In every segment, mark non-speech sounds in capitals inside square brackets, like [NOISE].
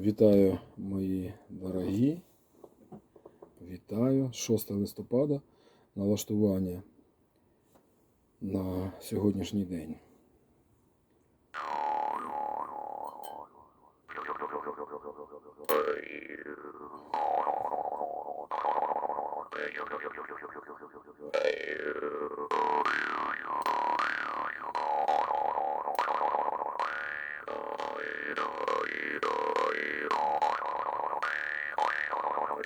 Вітаю, мої дорогі. Вітаю. 6 листопада. Налаштування на сьогоднішній день.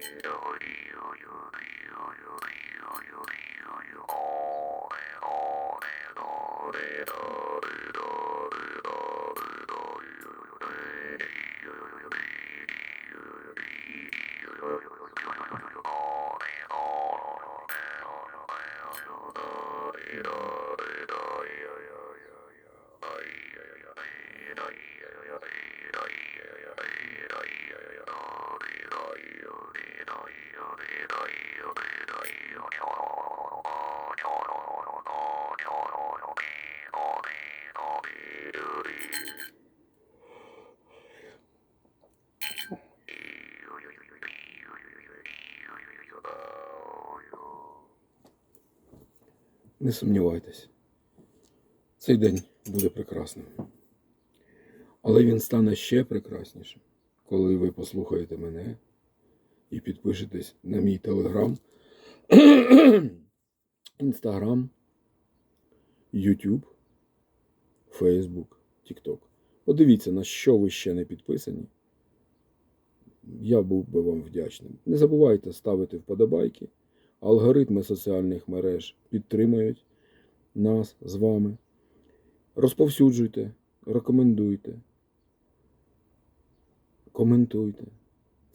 Yeah. Не сумнівайтесь, цей день буде прекрасним. Але він стане ще прекраснішим, коли ви послухаєте мене і підпишетесь на мій телеграм, [CLEARS THROAT] інстаграм, Ютуб, Фейсбук, Тікток. Подивіться, на що ви ще не підписані. Я був би вам вдячним. Не забувайте ставити вподобайки. Алгоритми соціальних мереж підтримують нас з вами. Розповсюджуйте, рекомендуйте, коментуйте.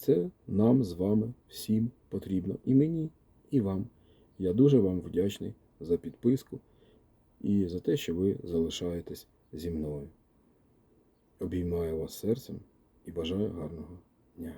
Це нам з вами всім потрібно. І мені, і вам. Я дуже вам вдячний за підписку і за те, що ви залишаєтесь зі мною. Обіймаю вас серцем і бажаю гарного дня.